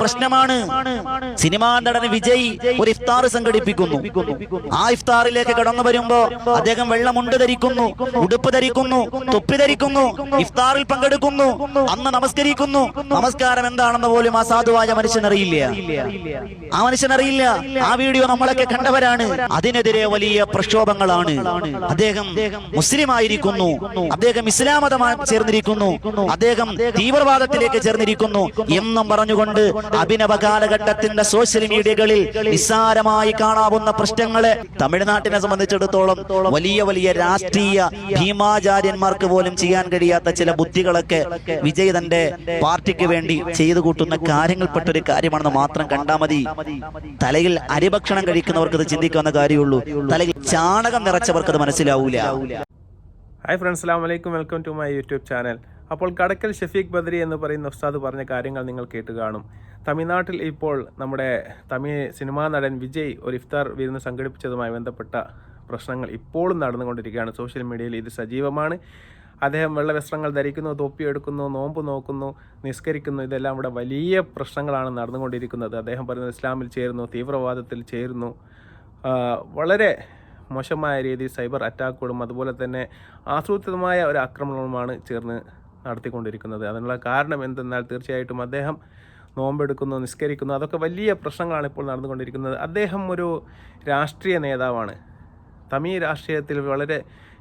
പ്രശ്നമാണ്. സിനിമാ നടൻ വിജയ് ഒരു ഇഫ്താർ സംഘടിപ്പിക്കുന്നു. ആ ഇഫ്താറിലേക്ക് കടന്നു വരുമ്പോ അദ്ദേഹം വെള്ളമുണ്ട് ധരിക്കുന്നു ഉടുപ്പ് ധരിക്കുന്നു തൊപ്പി ധരിക്കുന്നു ഇഫ്താറിൽ പങ്കെടുക്കുന്നു അന്ന് നമസ്കരിക്കുന്നു. നമസ്കാരം എന്താണെന്ന് പോലും ആ സാധുവായ മനുഷ്യനറിയില്ല ആ മനുഷ്യനറിയില്ല ആ വീഡിയോ നമ്മളൊക്കെ കണ്ടവരാണ്. അതിനെതിരെ വലിയ പ്രക്ഷോഭങ്ങളാണ്. അദ്ദേഹം മുസ്ലിം ആയിരിക്കുന്നു. അദ്ദേഹം ഇസ്ലാമതമായി ചേർന്നിരിക്കുന്നു. അദ്ദേഹം തീവ്രവാദത്തിലേക്ക് ചേർന്നിരിക്കുന്നു എന്നും പറഞ്ഞുകൊണ്ട് അഭിനവ കാലഘട്ടത്തിന്റെ സോഷ്യൽ മീഡിയകളിൽ നിസ്സാരമായി കാണാവുന്ന പ്രശ്നങ്ങൾ തമിഴ്നാട്ടിനെ സംബന്ധിച്ചിടത്തോളം വലിയ വലിയ രാഷ്ട്രീയ ഭീമാചാര്യന്മാർക്ക് പോലും ചെയ്യാൻ കഴിയാത്ത ചില ബുദ്ധികളൊക്കെ വിജയ് തന്റെ പാർട്ടിക്ക് വേണ്ടി ചെയ്തു കൂട്ടുന്ന കാര്യങ്ങൾപ്പെട്ട ഒരു കാര്യമാണെന്ന് മാത്രം കണ്ടാൽ മതി. തലയിൽ അരിഭക്ഷണം കഴിക്കുന്നവർക്ക് ഇത് ചിന്തിക്കാവുന്ന കാര്യമുള്ളൂ. തലയിൽ ചാണകം നിറച്ചവർക്ക് അത് മനസ്സിലാവൂല. ഹായ് ഫ്രണ്ട്സ് അസ്സാം വലൈക്കും welcome to my YouTube channel അപ്പോൾ കടക്കൽ ഷഫീഖ് ബദ്രി എന്ന് പറയുന്ന ഉസ്താദ് പറഞ്ഞ കാര്യങ്ങൾ നിങ്ങൾ കേട്ട് കാണും. തമിഴ്നാട്ടിൽ ഇപ്പോൾ നമ്മുടെ തമിഴ് സിനിമാ നടൻ വിജയ് ഒരു ഇഫ്താർ വിരുന്ന് സംഘടിപ്പിച്ചതുമായി ബന്ധപ്പെട്ട പ്രശ്നങ്ങൾ ഇപ്പോഴും നടന്നുകൊണ്ടിരിക്കുകയാണ്. സോഷ്യൽ മീഡിയയിൽ ഇത് സജീവമാണ്. അദ്ദേഹം വെള്ള വസ്ത്രങ്ങൾ ധരിക്കുന്നു തൊപ്പിയെടുക്കുന്നു നോമ്പ് നോക്കുന്നു നിസ്കരിക്കുന്നു. ഇതെല്ലാം ഇവിടെ വലിയ പ്രശ്നങ്ങളാണ് നടന്നുകൊണ്ടിരിക്കുന്നത്. അദ്ദേഹം പറയുന്നത് ഇസ്ലാമിൽ ചേരുന്നു തീവ്രവാദത്തിൽ ചേരുന്നു. വളരെ മോശമായ രീതിയിൽ സൈബർ അറ്റാക്കുകളും അതുപോലെ തന്നെ ആസൂത്രിതമായ ഒരു ആക്രമണവുമാണ് ചേർന്ന് നടത്തിക്കൊണ്ടിരിക്കുന്നത്. അതിനുള്ള കാരണം എന്തെന്നാൽ തീർച്ചയായിട്ടും അദ്ദേഹം നോമ്പെടുക്കുന്നു നിസ്കരിക്കുന്നു. അതൊക്കെ വലിയ പ്രശ്നങ്ങളാണ് ഇപ്പോൾ നടന്നുകൊണ്ടിരിക്കുന്നത്. അദ്ദേഹം ഒരു രാഷ്ട്രീയ നേതാവാണ്. തമിഴ് രാഷ്ട്രീയത്തിൽ വളരെ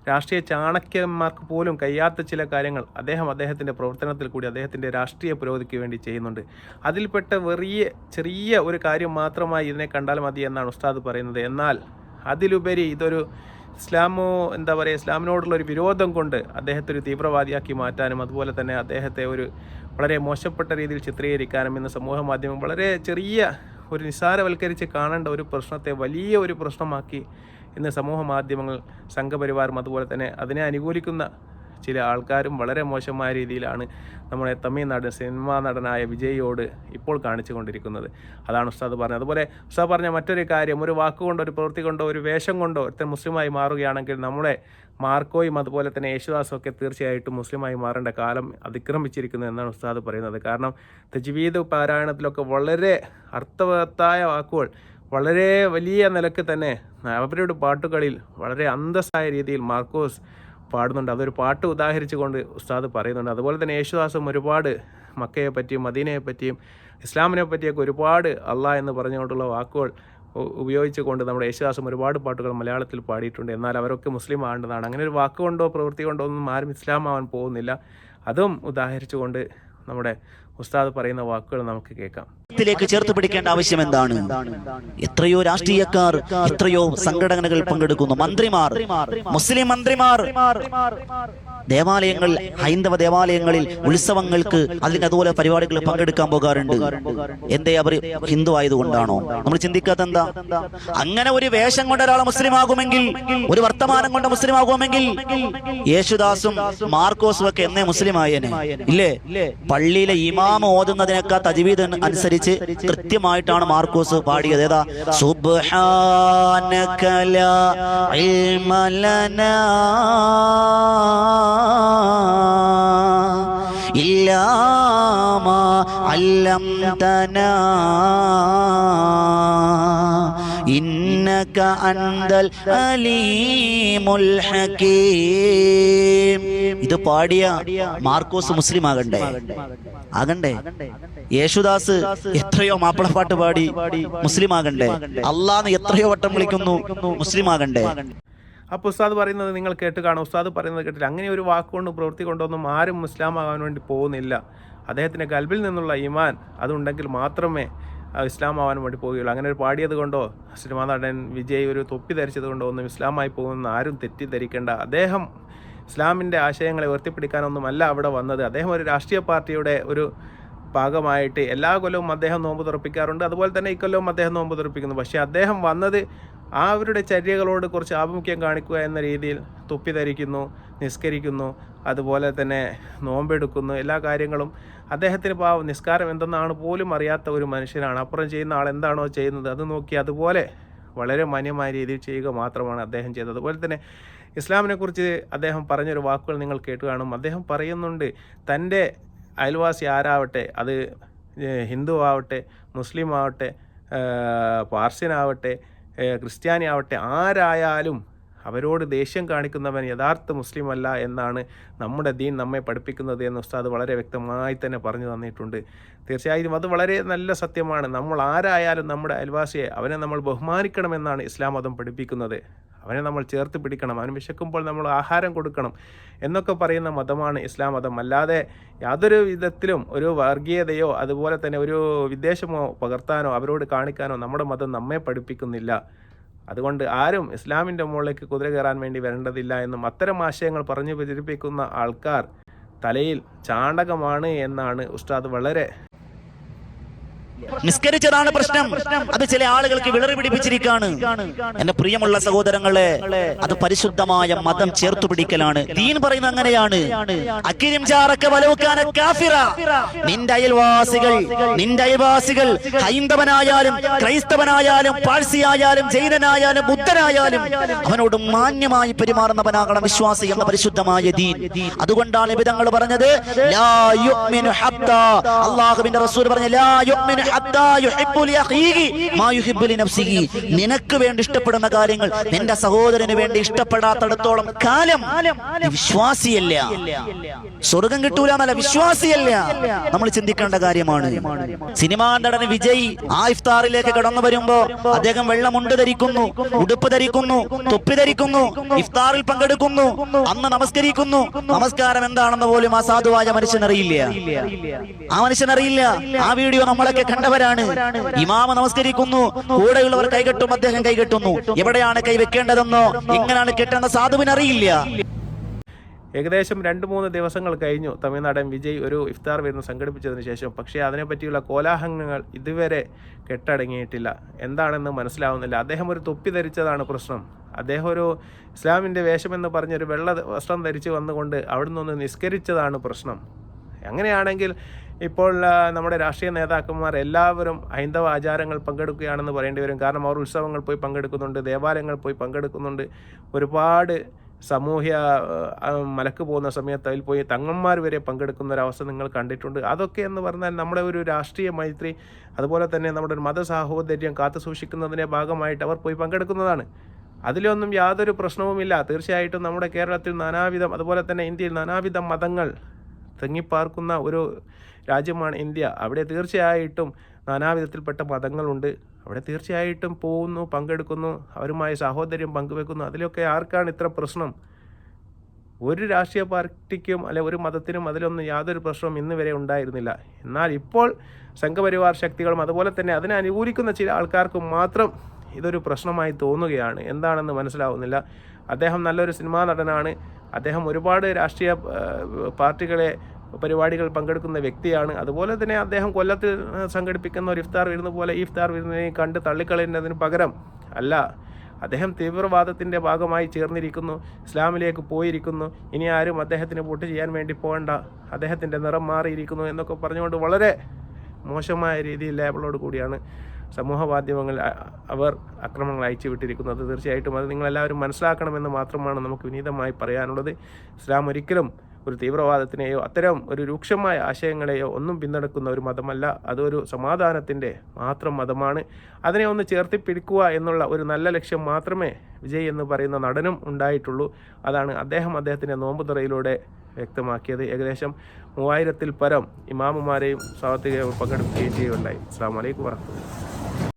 രാഷ്ട്രീയ ചാണക്യന്മാർക്ക് പോലും കഴിയാത്ത ചില കാര്യങ്ങൾ അദ്ദേഹം അദ്ദേഹത്തിന്റെ പ്രവർത്തനത്തിൽ കൂടി അദ്ദേഹത്തിന്റെ രാഷ്ട്രീയ പുരോഗതിക്ക് വേണ്ടി ചെയ്യുന്നുണ്ട്. അതിൽപ്പെട്ട വെറിയ ചെറിയ ഒരു കാര്യം മാത്രമായി ഇതിനെ കണ്ടാൽ മതി എന്നാണ് ഉസ്താദ് പറയുന്നത്. എന്നാൽ അതിലുപരി ഇതൊരു ഇസ്ലാമോ എന്താ പറയുക ഇസ്ലാമിനോടുള്ള ഒരു വിരോധം കൊണ്ട് അദ്ദേഹത്തെ ഒരു തീവ്രവാദിയാക്കി മാറ്റാനും അതുപോലെ തന്നെ അദ്ദേഹത്തെ ഒരു വളരെ മോശപ്പെട്ട രീതിയിൽ ചിത്രീകരിക്കാനും ഇന്ന് സമൂഹ മാധ്യമം വളരെ ചെറിയ ഒരു നിസ്സാരവൽക്കരിച്ച് കാണേണ്ട ഒരു പ്രശ്നത്തെ വലിയ ഒരു പ്രശ്നമാക്കി ഇന്ന് സമൂഹ മാധ്യമങ്ങൾ സംഘപരിവാരം അതുപോലെ തന്നെ അതിനെ അനുകൂലിക്കുന്ന ചില ആൾക്കാരും വളരെ മോശമായ രീതിയിലാണ് നമ്മുടെ തമിഴ്നാട് സിനിമാ നടനായ വിജയിയോട് ഇപ്പോൾ കാണിച്ചു കൊണ്ടിരിക്കുന്നത് അതാണ് ഉസ്താദ് പറഞ്ഞത്. അതുപോലെ ഉസ്താദ് പറഞ്ഞ മറ്റൊരു കാര്യം ഒരു വാക്കുകൊണ്ടോ ഒരു പ്രവൃത്തി കൊണ്ടോ ഒരു വേഷം കൊണ്ടോ ഒരുത്തൻ മുസ്ലിമായി മാറുകയാണെങ്കിൽ നമ്മുടെ മാർക്കോയും അതുപോലെ തന്നെ യേശുദാസും ഒക്കെ തീർച്ചയായിട്ടും മുസ്ലിമായി മാറേണ്ട കാലം അതിക്രമിച്ചിരിക്കുന്നു എന്നാണ് ഉസ്താദ് പറയുന്നത്. കാരണം തജ്വീദ് പാരായണത്തിലൊക്കെ വളരെ അർത്ഥവത്തായ വാക്കുകൾ വളരെ വലിയ നിലയ്ക്ക് തന്നെ അവരുടെ പാട്ടുകളിൽ വളരെ അന്തസ്സായ രീതിയിൽ മാർക്കോസ് പാടുന്നുണ്ട്. അതൊരു പാട്ട് ഉദാഹരിച്ചുകൊണ്ട് ഉസ്താദ് പറയുന്നുണ്ട്. അതുപോലെ തന്നെ യേശുദാസും ഒരുപാട് മക്കയെ പറ്റിയും മദീനയെ പറ്റിയും ഇസ്ലാമിനെ പറ്റിയൊക്കെ ഒരുപാട് അള്ളാഹ് എന്ന് പറഞ്ഞുകൊണ്ടുള്ള വാക്കുകൾ ഉപയോഗിച്ചുകൊണ്ട് നമ്മുടെ യേശുദാസും ഒരുപാട് പാട്ടുകൾ മലയാളത്തിൽ പാടിയിട്ടുണ്ട്. എന്നാൽ അവരൊക്കെ മുസ്ലിം ആവേണ്ടതാണ് അങ്ങനെ ഒരു വാക്ക് കൊണ്ടോ പ്രവൃത്തി കൊണ്ടോ ഒന്നും ആരും ഇസ്ലാം ആവാൻ പോകുന്നില്ല. അതും ഉദാഹരിച്ചുകൊണ്ട് നമ്മുടെ ഉസ്താദ് പറയുന്ന വാക്കുകൾ നമുക്ക് കേൾക്കാം. ത്തിലേക്ക് ചേർത്ത് പിടിക്കേണ്ട ആവശ്യം എന്താണ്? എത്രയോ രാഷ്ട്രീയക്കാർ എത്രയോ സംഘടനകൾ പങ്കെടുക്കുന്നു. മന്ത്രിമാർ മുസ്ലിം മന്ത്രിമാർ ദേവാലയങ്ങൾ ഹൈന്ദവ ദേവാലയങ്ങളിൽ ഉത്സവങ്ങൾക്ക് അതിന് അതുപോലെ പരിപാടികൾ പങ്കെടുക്കാൻ പോകാറുണ്ട്. എന്തേ അവർ ഹിന്ദു ആയതുകൊണ്ടാണോ? നമ്മൾ ചിന്തിക്കാത്ത എന്താ അങ്ങനെ ഒരു വേഷം കൊണ്ട് ഒരാൾ മുസ്ലിം ആകുമെങ്കിൽ ഒരു വർത്തമാനം കൊണ്ട് മുസ്ലിം ആകുമെങ്കിൽ യേശുദാസും മാർക്കോസും ഒക്കെ എന്നേ മുസ്ലിം ആയേനെ ഇല്ലേ? പള്ളിയിലെ ഇമാമ ഓതുന്നതിനൊക്കെ തജ്വീദ് അനുസരിച്ച് കൃത്യമായിട്ടാണ് മാർക്കോസ് പാടിയത്. ഏതാ? സുബ്ഹാനക ലാ ഇൽമ ലനാ ഇല്ലാ മാ أنت الأليم الحكيم. ഇത് പാടിയ മാർക്കോസ് മുസ്ലിം ആകണ്ടേ? ആകണ്ടേ? യേശുദാസ് എത്രയോ മാപ്പിളപ്പാട്ട് പാടി മുസ്ലിം ആകണ്ടേ? അള്ളാന്ന് എത്രയോ വട്ടം വിളിക്കുന്നു മുസ്ലിം ആകണ്ടേ? അപ്പോൾ ഉസ്താദ് പറയുന്നത് നിങ്ങൾ കേട്ട് കാണും. ഉസ്താദ് പറയുന്നത് കേട്ടില്ല അങ്ങനെ ഒരു വാക്കുകൊണ്ട് പ്രവൃത്തി കൊണ്ടൊന്നും ആരും മുസ്ലാം ആകാൻ വേണ്ടി പോകുന്നില്ല. അദ്ദേഹത്തിന്റെ കൽബിൽ നിന്നുള്ള ഇമാൻ അതുണ്ടെങ്കിൽ മാത്രമേ ആ, ഇസ്ലാം ആവാൻ വേണ്ടി പോവുകയുള്ളൂ. അങ്ങനെ ഒരു പാടിയത് കൊണ്ടോ സിനിമാ നടൻ വിജയ് ഒരു തൊപ്പി ധരിച്ചത് കൊണ്ടോ ഒന്നും ഇസ്ലാമായി പോകുമെന്ന് ആരും തെറ്റിദ്ധരിക്കേണ്ട. അദ്ദേഹം ഇസ്ലാമിന്റെ ആശയങ്ങളെ ഉയർത്തിപ്പിടിക്കാനൊന്നുമല്ല അവിടെ വന്നത്. അദ്ദേഹം ഒരു രാഷ്ട്രീയ പാർട്ടിയുടെ ഒരു ഭാഗമായിട്ട് എല്ലാ കൊല്ലവും അദ്ദേഹം നോമ്പ് തുറപ്പിക്കാറുണ്ട് അതുപോലെ തന്നെ ഇക്കൊല്ലവും അദ്ദേഹം നോമ്പ് തുറപ്പിക്കുന്നു പക്ഷേ അദ്ദേഹം വന്നത് ആ അവരുടെ ചര്യകളോട് കുറച്ച് ആഭിമുഖ്യം കാണിക്കുക എന്ന രീതിയിൽ തൊപ്പി ധരിക്കുന്നു നിസ്കരിക്കുന്നു അതുപോലെ തന്നെ നോമ്പെടുക്കുന്നു. എല്ലാ കാര്യങ്ങളും അദ്ദേഹത്തിന് പാവം. നിസ്കാരം എന്തെന്നാണ് പോലും അറിയാത്ത ഒരു മനുഷ്യനാണ്. അപ്പുറം ചെയ്യുന്ന ആൾ എന്താണോ ചെയ്യുന്നത് അത് നോക്കി അതുപോലെ വളരെ മാന്യമായ രീതിയിൽ ചെയ്യുക മാത്രമാണ് അദ്ദേഹം ചെയ്തത്. അതുപോലെ തന്നെ ഇസ്ലാമിനെക്കുറിച്ച് അദ്ദേഹം പറഞ്ഞൊരു വാക്കുകൾ നിങ്ങൾ കേട്ടു കാണും അദ്ദേഹം പറയുന്നുണ്ട് തന്റെ അയൽവാസി ആരാവട്ടെ? അത് ഹിന്ദു ആവട്ടെ മുസ്ലിം ആവട്ടെ പാർസ്യനാവട്ടെ ക്രിസ്ത്യാനി ആവട്ടെ ആരായാലും അവരോട് ദേഷ്യം കാണിക്കുന്നവൻ യഥാർത്ഥ മുസ്ലിം അല്ല എന്നാണ് നമ്മുടെ ദീൻ നമ്മെ പഠിപ്പിക്കുന്നത് എന്ന് ഉസ്താദ് വളരെ വ്യക്തമായി തന്നെ പറഞ്ഞു തന്നിട്ടുണ്ട്. തീർച്ചയായും അത് വളരെ നല്ല സത്യമാണ്. നമ്മൾ ആരായാലും നമ്മുടെ അയൽവാസിയെ അവനെ നമ്മൾ ബഹുമാനിക്കണമെന്നാണ് ഇസ്ലാം മതം പഠിപ്പിക്കുന്നത്. അവനെ നമ്മൾ ചേർത്ത് പിടിക്കണം അവന് വിശക്കുമ്പോൾ നമ്മൾ ആഹാരം കൊടുക്കണം എന്നൊക്കെ പറയുന്ന മതമാണ് ഇസ്ലാം മതം. അല്ലാതെ യാതൊരു വിധത്തിലും ഒരു വർഗീയതയോ അതുപോലെ തന്നെ ഒരു വിദ്വേഷമോ പകർത്താനോ അവരോട് കാണിക്കാനോ നമ്മുടെ മതം നമ്മെ പഠിപ്പിക്കുന്നില്ല. അതുകൊണ്ട് ആരും ഇസ്ലാമിന്റെ മുകളിലേക്ക് കുതിര കയറാൻ വേണ്ടി വരേണ്ടതില്ല എന്നും അത്തരം ആശയങ്ങൾ പറഞ്ഞു പ്രചരിപ്പിക്കുന്ന ആൾക്കാർ തലയിൽ ചാണകമാണ് എന്നാണ് ഉസ്താദ് വളരെ നിസ്കരിച്ചതാണ് പ്രശ്നം. അത് ചില ആളുകൾക്ക് വിളറി പിടിപ്പിച്ചിരിക്കാണ് എന്റെ പ്രിയമുള്ള സഹോദരങ്ങളെ അത് പരിശുദ്ധമായ മതം ചേർത്തു പിടിക്കലാണ്. ദീൻ പറയുന്നത് അങ്ങനെയാണ്. നിന്റെ അയൽവാസികൾ നിന്റെ അയൽവാസികൾ ഹൈന്ദവനായാലും ക്രൈസ്തവനായാലും പാഴ്സിയായാലും ജൈനനായാലും ബുദ്ധനായാലും അവനോട് മാന്യമായി പെരുമാറുന്നവനാകണം വിശ്വാസി എന്ന പരിശുദ്ധമായ ദീൻ. അതുകൊണ്ടാണ് വിധങ്ങൾ പറഞ്ഞത് അല്ലാഹുവിന്റെ റസൂൽ പറഞ്ഞ ലാ നിനക്ക് വേണ്ടി ഇഷ്ടപ്പെടുന്ന കാര്യങ്ങൾ നിന്റെ സഹോദരന് വേണ്ടി ഇഷ്ടപ്പെടാത്തടത്തോളം കാലം വിശ്വാസിയല്ല. സ്വർഗം കിട്ടൂല എന്നല്ല വിശ്വാസിയല്ല. നമ്മൾ ചിന്തിക്കേണ്ട കാര്യമാണ്. സിനിമാ നടൻ വിജയ് ആ ഇഫ്താറിലേക്ക് കടന്നു വരുമ്പോ അദ്ദേഹം വെള്ളമുണ്ട് ധരിക്കുന്നു ഉടുപ്പ് ധരിക്കുന്നു തൊപ്പി ധരിക്കുന്നു ഇഫ്താറിൽ പങ്കെടുക്കുന്നു അന്ന് നമസ്കരിക്കുന്നു. നമസ്കാരം എന്താണെന്ന് പോലും ആ സാധുവായ മനുഷ്യനറിയില്ല. ആ മനുഷ്യനറിയില്ല. ആ വീഡിയോ നമ്മളൊക്കെ കണ്ടവരാണ്. ഇമാമ നമസ്കരിക്കുന്നു. കൂടെയുള്ളവർ കൈകെട്ടും അദ്ദേഹം കൈകെട്ടുന്നു. എവിടെയാണ് കൈവെക്കേണ്ടതെന്നോ എങ്ങനെയാണ് കെട്ടേണ്ട സാധുവിനറിയില്ല ഏകദേശം രണ്ട് മൂന്ന് ദിവസങ്ങൾ കഴിഞ്ഞു. തമിഴ്നാടൻ വിജയ് ഒരു ഇഫ്താർ വിരുന്ന് സംഘടിപ്പിച്ചതിന് ശേഷം. പക്ഷേ അതിനെപ്പറ്റിയുള്ള കോലാഹലങ്ങൾ ഇതുവരെ കെട്ടടങ്ങിയിട്ടില്ല. എന്താണെന്ന് മനസ്സിലാവുന്നില്ല. അദ്ദേഹം ഒരു തൊപ്പി ധരിച്ചതാണ് പ്രശ്നം. അദ്ദേഹം ഒരു ഇസ്ലാമിന്റെ വേഷമെന്ന് പറഞ്ഞൊരു വെള്ള വസ്ത്രം ധരിച്ച് വന്നുകൊണ്ട് അവിടെ നിന്ന് നിസ്കരിച്ചതാണ് പ്രശ്നം. അങ്ങനെയാണെങ്കിൽ ഇപ്പോൾ നമ്മുടെ രാഷ്ട്രീയ നേതാക്കന്മാർ എല്ലാവരും ഹൈന്ദവ ആചാരങ്ങൾ പങ്കെടുക്കുകയാണെന്ന് പറയേണ്ടി വരും. കാരണം അവർ ഉത്സവങ്ങൾ പോയി പങ്കെടുക്കുന്നുണ്ട് ദേവാലയങ്ങൾ പോയി പങ്കെടുക്കുന്നുണ്ട്. ഒരുപാട് സാമൂഹ്യ മലക്ക് പോകുന്ന സമയത്ത് അതിൽ പോയി തങ്ങന്മാർ വരെ പങ്കെടുക്കുന്ന ഒരവസ്ഥ നിങ്ങൾ കണ്ടിട്ടുണ്ട്. അതൊക്കെ എന്ന് പറഞ്ഞാൽ നമ്മുടെ ഒരു രാഷ്ട്രീയ മൈത്രി അതുപോലെ തന്നെ നമ്മുടെ ഒരു മതസാഹോദര്യം കാത്തു സൂക്ഷിക്കുന്നതിന്റെ ഭാഗമായിട്ട് അവർ പോയി പങ്കെടുക്കുന്നതാണ്. അതിലൊന്നും യാതൊരു പ്രശ്നവുമില്ല തീർച്ചയായിട്ടും നമ്മുടെ കേരളത്തിൽ നാനാവിധം അതുപോലെ തന്നെ ഇന്ത്യയിൽ നാനാവിധ മതങ്ങൾ തിങ്ങിപ്പാർക്കുന്ന ഒരു രാജ്യമാണ് ഇന്ത്യ. അവിടെ തീർച്ചയായിട്ടും നാനാവിധത്തിൽപ്പെട്ട മതങ്ങളുണ്ട്. അവിടെ തീർച്ചയായിട്ടും പോകുന്നു പങ്കെടുക്കുന്നു അവരുമായി സാഹോദര്യം പങ്കുവെക്കുന്നു. അതിലൊക്കെ ആർക്കാണ് ഇത്ര പ്രശ്നം? ഒരു രാഷ്ട്രീയ പാർട്ടിക്കും അല്ലെ ഒരു മതത്തിനും അതിലൊന്നും യാതൊരു പ്രശ്നവും ഇന്ന് വരെ ഉണ്ടായിരുന്നില്ല. എന്നാൽ ഇപ്പോൾ സംഘപരിവാർ ശക്തികളും അതുപോലെ തന്നെ അതിനെ അനുകൂലിക്കുന്ന ചില ആൾക്കാർക്കും മാത്രം ഇതൊരു പ്രശ്നമായി തോന്നുകയാണ്. എന്താണെന്ന് മനസ്സിലാവുന്നില്ല. അദ്ദേഹം നല്ലൊരു സിനിമാ നടനാണ്. അദ്ദേഹം ഒരുപാട് രാഷ്ട്രീയ പാർട്ടികളെ പരിപാടികൾ പങ്കെടുക്കുന്ന വ്യക്തിയാണ്. അതുപോലെ തന്നെ അദ്ദേഹം കൊല്ലത്തിൽ സംഘടിപ്പിക്കുന്ന ഒരു ഇഫ്താർ വിരുന്ന് പോലെ ഇഫ്താർ വിരുന്നിനെ കണ്ട് തള്ളിക്കളയുന്നതിന് പകരം അല്ല അദ്ദേഹം തീവ്രവാദത്തിന്റെ ഭാഗമായി ചേർന്നിരിക്കുന്നു ഇസ്ലാമിലേക്ക് പോയിരിക്കുന്നു. ഇനി ആരും അദ്ദേഹത്തിന് വോട്ട് ചെയ്യാൻ വേണ്ടി പോകണ്ട. അദ്ദേഹത്തിന്റെ നിറം മാറിയിരിക്കുന്നു എന്നൊക്കെ പറഞ്ഞുകൊണ്ട് വളരെ മോശമായ രീതിയിൽ ലേബിളോട് കൂടിയാണ് സമൂഹ മാധ്യമങ്ങൾ അവർ അക്രമങ്ങൾ അയച്ചു വിട്ടിരിക്കുന്നത്. തീർച്ചയായിട്ടും അത് നിങ്ങളെല്ലാവരും മനസ്സിലാക്കണമെന്ന് മാത്രമാണ് നമുക്ക് വിനീതമായി പറയാനുള്ളത്. ഇസ്ലാം ഒരിക്കലും ഒരു തീവ്രവാദത്തിനെയോ അത്തരം ഒരു രൂക്ഷമായ ആശയങ്ങളെയോ ഒന്നും പിന്തുണക്കുന്ന ഒരു മതമല്ല. അതൊരു സമാധാനത്തിന്റെ മാത്രം മതമാണ്. അതിനെ ഒന്ന് ചേർത്തി പിടിക്കുക എന്നുള്ള ഒരു നല്ല ലക്ഷ്യം മാത്രമേ വിജയ് എന്ന് പറയുന്ന നടനും ഉണ്ടായിട്ടുള്ളൂ. അതാണ് അദ്ദേഹം അദ്ദേഹത്തിന്റെ നോമ്പുതുറയിലൂടെ വ്യക്തമാക്കിയത്. ഏകദേശം മൂവായിരത്തിൽ പരം ഇമാമുമാരെയും സ്വാഗതികയും പങ്കെടുക്കുകയും ചെയ്യുകയുണ്ടായി. അസ്സാം വലൈക്കും വർഹമത്തുള്ള